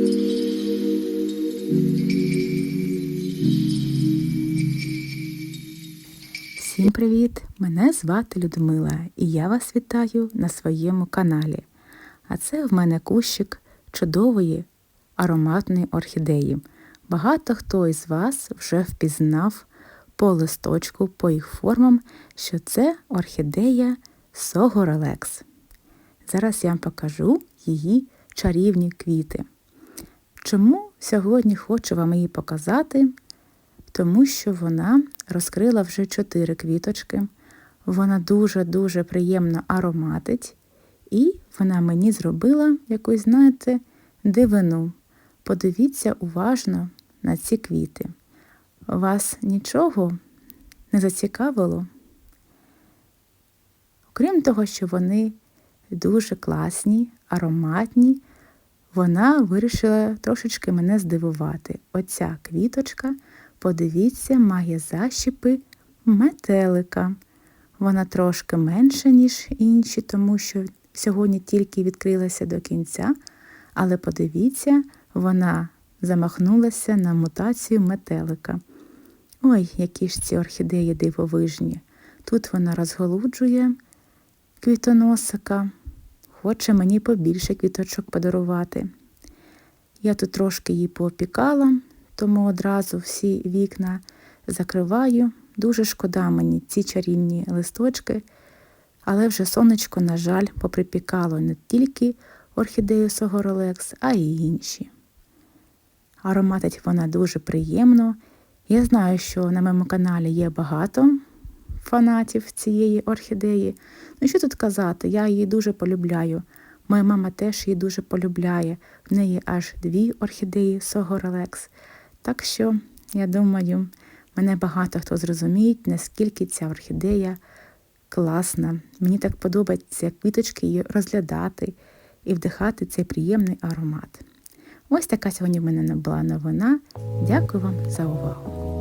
Всім привіт! Мене звати Людмила і я вас вітаю на своєму каналі. А це в мене кущик чудової ароматної орхідеї. Багато хто із вас вже впізнав по листочку, по їх формам, що це орхідея Согоралекс. Зараз я вам покажу її чарівні квіти. Чому сьогодні хочу вам її показати? Тому що вона розкрила вже чотири квіточки. Вона дуже-дуже приємно ароматить, і вона мені зробила якусь, знаєте, дивину. Подивіться уважно на ці квіти. Вас нічого не зацікавило? Окрім того, що вони дуже класні, ароматні, вона вирішила трошечки мене здивувати. Оця квіточка, подивіться, має защіпи метелика. Вона трошки менша, ніж інші, тому що сьогодні тільки відкрилася до кінця. Але подивіться, вона замахнулася на мутацію метелика. Ой, які ж ці орхідеї дивовижні. Тут вона розголуджує квітоносика, хоче мені побільше квіточок подарувати. Я тут трошки її поопікала, тому одразу всі вікна закриваю. Дуже шкода мені ці чарівні листочки, але вже сонечко, на жаль, поприпікало не тільки орхідею Согоролекс, а й інші. Ароматить вона дуже приємно. Я знаю, що на моєму каналі є багато фанатів цієї орхідеї. Ну що тут казати, я її дуже полюбляю. Моя мама теж її дуже полюбляє. В неї аж дві орхідеї Согоралекс. Так що, я думаю, мене багато хто зрозуміє, наскільки ця орхідея класна. Мені так подобається квіточки її розглядати і вдихати цей приємний аромат. Ось така сьогодні в мене була новина. Дякую вам за увагу.